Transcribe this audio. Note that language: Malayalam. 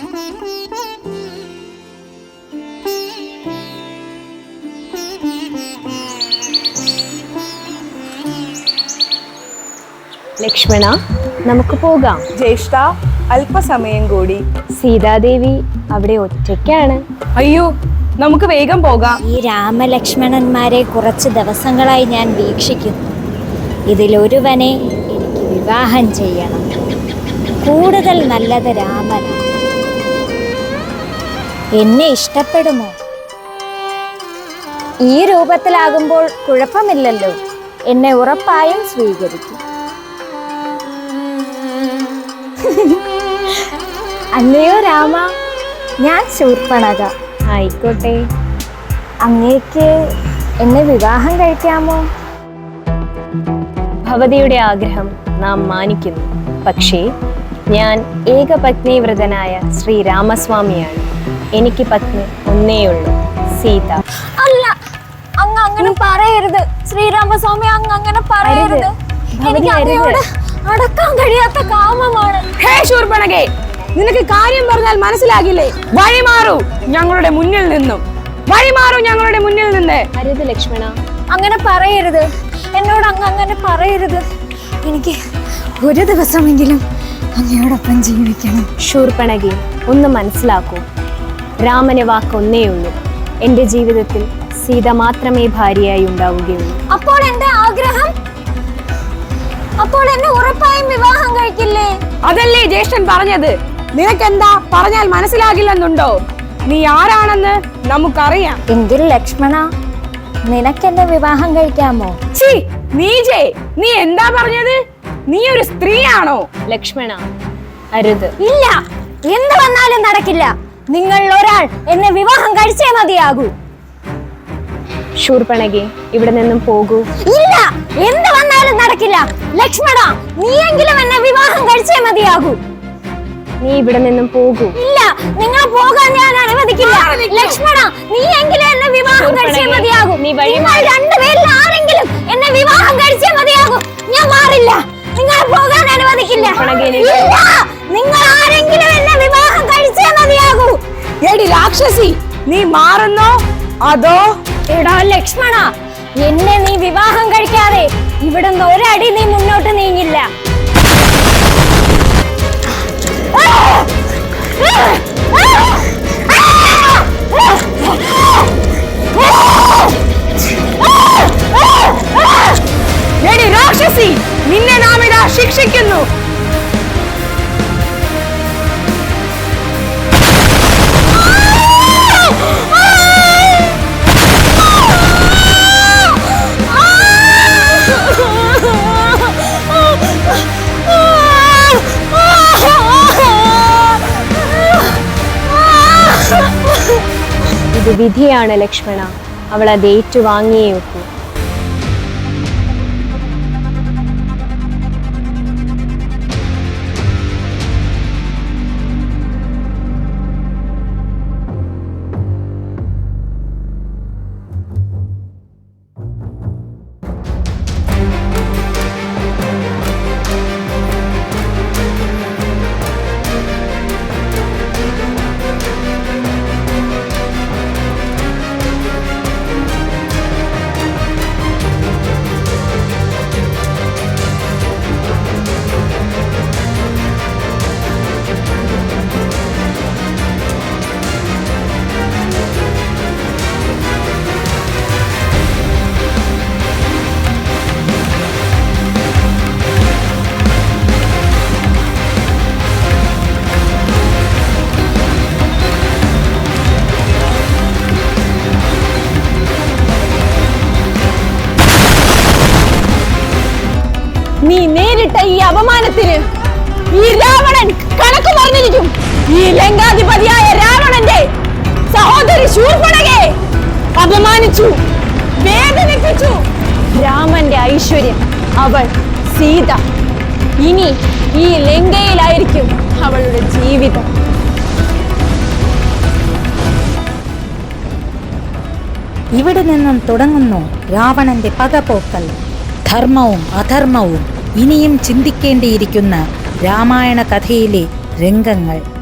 ലക്ഷ്മണ നമുക്ക് പോകാം. ജ്യേഷ്ഠ അല്പസമയം കൂടി. സീതാദേവി അവിടെ ഒറ്റയ്ക്കാണ്. അയ്യോ നമുക്ക് വേഗം പോകാം. ഈ രാമലക്ഷ്മണന്മാരെ കുറച്ച് ദിവസങ്ങളായി ഞാൻ വീക്ഷിക്കുന്നു. ഇതിലൊരുവനെ എനിക്ക് വിവാഹം ചെയ്യണം. കൂടുതൽ നല്ലത് രാമനാണ്. എന്നെ ഇഷ്ടപ്പെടുമോ? ഈ രൂപത്തിലാകുമ്പോൾ കുഴപ്പമില്ലല്ലോ. എന്നെ ഉറപ്പായും സ്വീകരിക്കും. അല്ലയോ രാമ ഞാൻ ശൂർപ്പണക. ആയിക്കോട്ടെ. അങ്ങേക്ക് എന്നെ വിവാഹം കഴിക്കാമോ? ഭവതിയുടെ ആഗ്രഹം നാം മാനിക്കുന്നു. പക്ഷേ ഞാൻ ഏകപത്നി വ്രതനായ ശ്രീരാമസ്വാമിയാണ് എനിക്ക് പത്നി ഒന്നേയുള്ളൂ സീത. അല്ല അങ്ങ് അങ്ങനെ പറയരുത്. ശ്രീരാമസ്വാമി അങ്ങ് അങ്ങനെ പറയരുത്. എനിക്ക്. അങ്ങയോട് അടക്കാൻ കഴിയാത്ത കാമമാണ്. ഹേ ശൂർപ്പണകെ നിനക്ക് കാര്യം പറഞ്ഞാൽ മനസ്സിലാകില്ലേ? വഴിമാറൂ ഞങ്ങളുടെ മുന്നിൽ നിന്നും. വഴി മാറൂ ഞങ്ങളുടെ മുന്നിൽ നിന്ന്. അരുത് ലക്ഷ്മണ. അങ്ങനെ പറയരുത്. എന്നോട് അങ്ങ് അങ്ങനെ പറയരുത്. എനിക്ക് ഒരു ദിവസമെങ്കിലും അങ്ങയോടൊപ്പം ജീവിക്കണം. ശൂർപ്പണകെ ഒന്ന് മനസ്സിലാക്കൂ. രാമന് വാക്ക് ഒന്നേയുള്ളൂ എന്റെ ജീവിതത്തിൽ സീത മാത്രമേ ഭാര്യയായി ഉണ്ടാവുകയുള്ളൂ. അപ്പോൾ എന്റെ ആഗ്രഹം? അപ്പോൾ എന്നെ ഉറപ്പായും വിവാഹം കഴിക്കില്ലേ? അതല്ലേ ജ്യേഷ്ഠൻ പറഞ്ഞത്. നിനക്കെന്താ പറഞ്ഞാൽ മനസ്സിലാകില്ലെന്നുണ്ടോ? നീ ആരാണെന്ന് നമുക്കറിയാം. എങ്കിൽ ലക്ഷ്മണ? നിനക്കെന്നെ വിവാഹം കഴിക്കാമോ? ചീ നീജേ നീ എന്താ പറഞ്ഞത്? നീ ഒരു സ്ത്രീയാണോ? ലക്ഷ്മണ അരുത്. ഇല്ല എന്ത് വന്നാലും നടക്കില്ല. നിങ്ങൾ ഒരാൾ എന്നെ വിവാഹം കഴിച്ചേ മതിയാകൂ. ശൂർപ്പണകി ഇവിടെ നിന്നും പോകൂ. ഇല്ല എന്ത് വന്നാലും നടക്കില്ല. ലക്ഷ്മണ നീയെങ്കിലും എന്നെ വിവാഹം കഴിച്ചേ മതിയാകൂ. നീ ഇവിടെ നിന്നും പോകൂ. ഇല്ല നിങ്ങൾ പോകാൻ ഞാൻ അനുവദിക്കില്ല. ലക്ഷ്മണ നീയെങ്കിലും എന്നെ വിവാഹം കഴിച്ചേ മതിയാകൂ. നീ വഴി. രണ്ടുപേരിൽ ആരെങ്കിലും എന്നെ വിവാഹം കഴിച്ചേ മതിയാകൂ. ഞാൻ മാറില്ല. നിങ്ങൾ പോകാൻ അനുവദിക്കില്ല. രാക്ഷസി നീ മാറുന്നോ? അതോ? എടാ ലക്ഷ്മണ എന്നെ നീ വിവാഹം കഴിക്കാതെ ഇവിടുന്ന് ഒരടി നീ മുന്നോട്ട് നീങ്ങില്ല. വിധിയാണ് ലക്ഷ്മണ. അവൾ അത് ഏറ്റുവാങ്ങിയേ നീ നേരിട്ട ഈ അപമാനത്തിന് ഈ രാവണൻ കണക്ക് പറഞ്ഞിരിക്കും. ഈ ലങ്കാധിപതിയായ രാവണന്റെ സഹോദരി ശൂർപ്പണകെ അപമാനിച്ചു വേദനിപ്പിച്ചു. രാമന്റെ ഐശ്വര്യം അവൾ സീത. ഇനി ഈ ലങ്കയിലായിരിക്കും അവളുടെ ജീവിതം. ഇവിടെ നിന്നും തുടങ്ങുന്നു രാവണന്റെ പകപോക്കൽ. ധർമ്മവും അധർമ്മവും ഇനിയും ചിന്തിക്കേണ്ടിയിരിക്കുന്ന രാമായണ കഥയിലെ രംഗങ്ങൾ.